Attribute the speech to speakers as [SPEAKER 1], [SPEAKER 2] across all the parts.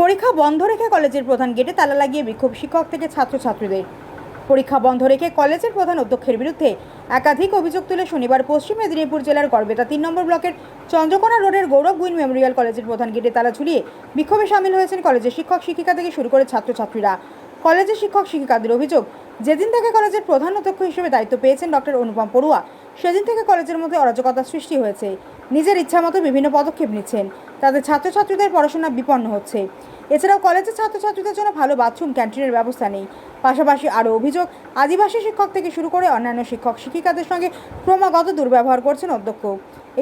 [SPEAKER 1] পরীক্ষা বন্ধ রেখে কলেজের প্রধান গেটে তালা লাগিয়ে বিক্ষোভ শিক্ষক থেকে ছাত্রছাত্রীদের। পরীক্ষা বন্ধ রেখে কলেজের প্রধান অধ্যক্ষের বিরুদ্ধে একাধিক অভিযোগ তুলে শনিবার পশ্চিম মেদিনীপুর জেলার গড়বেতা তিন নম্বর ব্লকের চন্দ্রকোনা রোডের গৌরব গুইন মেমোরিয়াল কলেজের প্রধান গেটে তালা ঝুলিয়ে বিক্ষোভে সামিল হয়েছেন কলেজের শিক্ষক শিক্ষিকা থেকে শুরু করে ছাত্রছাত্রীরা। কলেজের শিক্ষক শিক্ষিকাদের অভিযোগ যেদিন থেকে কলেজের প্রধান অধ্যক্ষ হিসেবে দায়িত্ব পেয়েছেন ডক্টর অনুপম পড়ুয়া, সেদিন থেকে কলেজের মধ্যে অরাজকতা সৃষ্টি হয়েছে। নিজের ইচ্ছামতো বিভিন্ন পদক্ষেপ নিচ্ছেন। তাদের ছাত্রছাত্রীদের পড়াশোনা বিপন্ন হচ্ছে। এছাড়াও কলেজের ছাত্রছাত্রীদের জন্য ভালো বাথরুম, ক্যান্টিনের ব্যবস্থা নেই। পাশাপাশি আরও অভিযোগ, আদিবাসী শিক্ষক থেকে শুরু করে অন্যান্য শিক্ষক শিক্ষিকাদের সঙ্গে ক্রমাগত দুর্ব্যবহার করছেন অধ্যক্ষ।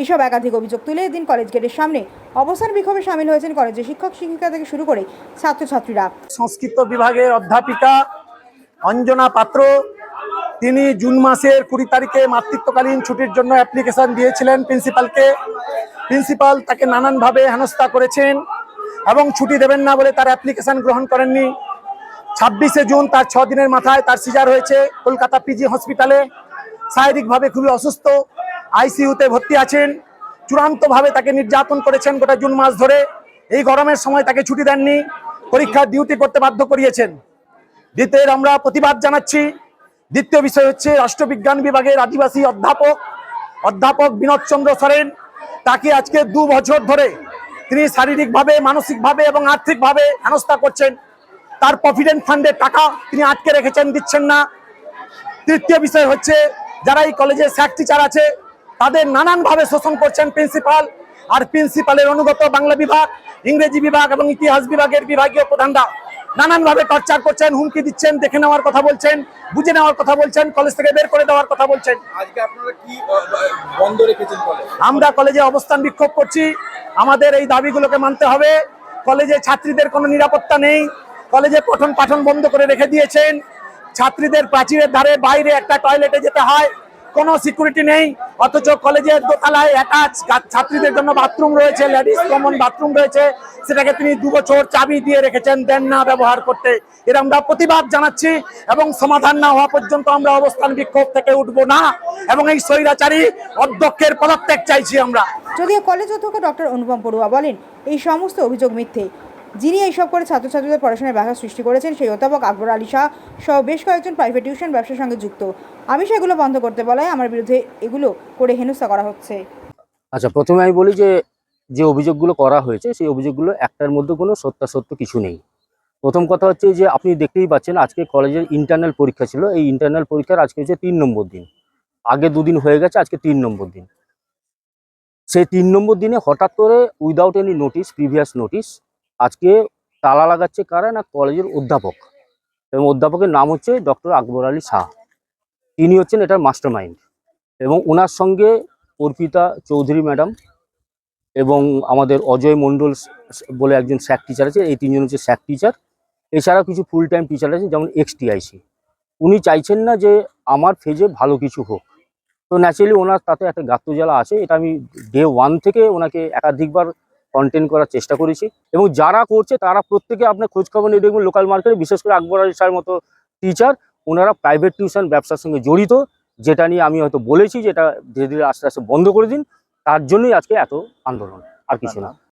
[SPEAKER 1] এইসব একাধিক অভিযোগ তুলে এদিন কলেজ গেটের সামনে অবস্থান বিক্ষোভে সামিল হয়েছেন কলেজের শিক্ষক শিক্ষিকা থেকে শুরু করে ছাত্রছাত্রীরা।
[SPEAKER 2] সংস্কৃত বিভাগের অধ্যাপিকা অঞ্জনা পাত্র, তিনি জুন মাসের কুড়ি তারিখে মাতৃত্বকালীন ছুটির জন্য অ্যাপ্লিকেশন দিয়েছিলেন প্রিন্সিপালকে প্রিন্সিপাল তাকে নানানভাবে হেনস্থা করেছেন এবং ছুটি দেবেন না বলে তার অ্যাপ্লিকেশন গ্রহণ করেননি। ছাব্বিশে জুন তার ছ দিনের মাথায় তার সিজার হয়েছে কলকাতা পিজি হসপিটালে শারীরিকভাবে খুবই অসুস্থ আইসিইউতে ভর্তি আছেন। চূড়ান্তভাবে তাকে নির্যাতন করেছেন গোটা জুন মাস ধরে। এই গরমের সময় তাকে ছুটি দেননি, পরীক্ষার ডিউটি করতে বাধ্য করিয়েছেন। দ্বিতীয় আমরা প্রতিবাদ জানাচ্ছি। দ্বিতীয় বিষয় হচ্ছে রাষ্ট্রবিজ্ঞান বিভাগের আদিবাসী অধ্যাপক অধ্যাপক বিনোদ চন্দ্র সরেন। তাকে আজকে দু বছর ধরে তিনি শারীরিকভাবে, মানসিকভাবে এবং আর্থিকভাবে হেনস্থা করছেন। তার প্রভিডেন্ট ফান্ডের টাকা তিনি আটকে রেখেছেন, দিচ্ছেন না। তৃতীয় বিষয় হচ্ছে যারা এই কলেজে স্যাক টিচার আছে, তাদের নানানভাবে শোষণ করছেন প্রিন্সিপাল আর প্রিন্সিপালের অনুগত বাংলা বিভাগ, ইংরেজি বিভাগ এবং ইতিহাস বিভাগের বিভাগীয় প্রধানরা। নানানভাবে টর্চার করছেন হুমকি দিচ্ছেন দেখে নেওয়ার কথা বলছেন বুঝে নেওয়ার কথা বলছেন কলেজ থেকে বের করে দেওয়ার কথা বলছেন।
[SPEAKER 3] আজকে আপনারা কি বন্ধ রেখেছেন
[SPEAKER 2] আমরা কলেজে অবস্থান বিক্ষোভ করছি। আমাদের এই দাবিগুলোকে মানতে হবে। কলেজে ছাত্রীদের কোনো নিরাপত্তা নেই। কলেজে পঠন পাঠন বন্ধ করে রেখে দিয়েছেন। ছাত্রীদের প্রাচীরের ধারে বাইরে একটা টয়লেটে যেতে হয়। কোনো সিকিউরিটি নেই, অথচ কলেজের দোতলায় অ্যাটাচ ছাত্রীদের জন্য বাথরুম রয়েছে লেডিস কমন বাথরুম রয়েছে। সেটাকে তিনি দু বছর চাবি দিয়ে রেখেছেন, দেন না ব্যবহার করতে। এর আমরা প্রতিবাদ জানাচ্ছি এবং সমাধান না হওয়া পর্যন্ত আমরা অবস্থান বিক্ষোভ থেকে উঠবো না এবং এই স্বৈরাচারী অধ্যক্ষের পদত্যাগ চাইছি আমরা।
[SPEAKER 1] যদিও কলেজ অধ্যক্ষ ডক্টর অনুপম পড়ুয়া বলেন, এই সমস্ত অভিযোগ মিথ্যে। যিনি এইসব করে ছাত্রছাত্রীদের পড়াশোনায় ব্যাঘাত সৃষ্টি করেছেন, সেই অধ্যাপক আকবর আলী শাহ সহ বেশ কয়েকজন প্রাইভেট টিউশন ব্যবসার সঙ্গে যুক্ত। আমি সেগুলো বন্ধ করতে বলায় আমার বিরুদ্ধে এগুলো করে হেনস্থা করা হচ্ছে।
[SPEAKER 4] আচ্ছা প্রথমে আমি বলি যে যে অভিযোগগুলো করা হয়েছে, সেই অভিযোগগুলো একটার মধ্যে কোনো সত্যাসত্য কিছু নেই। প্রথম কথা হচ্ছে যে, আপনি দেখতেই পাচ্ছেন আজকে কলেজের ইন্টারনাল পরীক্ষা ছিল। এই ইন্টারনাল পরীক্ষার আজকে হচ্ছে তিন নম্বর দিন। আগে দুদিন হয়ে গেছে, আজকে তিন নম্বর দিন। সেই তিন নম্বর দিনে হঠাৎ করে without any notice previous notice আজকে তালা লাগাচ্ছে কারা না কলেজের অধ্যাপক? এবং অধ্যাপকের নাম হচ্ছে ডক্টর আকবর আলী শাহ। তিনি হচ্ছেন এটার মাস্টার মাইন্ড এবং ওনার সঙ্গে অর্পিতা চৌধুরী ম্যাডাম এবং আমাদের অজয় মণ্ডল বলে একজন স্যাক টিচার আছে, এই তিনজন হচ্ছে স্যাক টিচার। এছাড়াও কিছু ফুল টাইম টিচার আছে যেমন এক্স টিআইসি উনি চাইছেন না যে আমার ফেজে ভালো কিছু হোক। তো ন্যাচারালি ওনার তাতে একটা গাত্রজ্বালা আছে। এটা আমি ডে ওয়ান থেকে ওনাকে একাধিকবার কন্টেন্ট করার চেষ্টা করেছি। এবং যারা করছে, তারা প্রত্যেকে আপনার খোঁজখবর নিয়ে দেখবেন লোকাল মার্কেটে বিশেষ করে আকবর আলী স্যার মতো টিচার ওনারা প্রাইভেট টিউশন ব্যবসার সঙ্গে জড়িত, যেটা নিয়ে আমি হয়তো বলেছি, যেটা ধীরে ধীরে আস্তে আস্তে বন্ধ করে দিন। তার জন্যই আজকে এত আন্দোলন, আর কিছু না।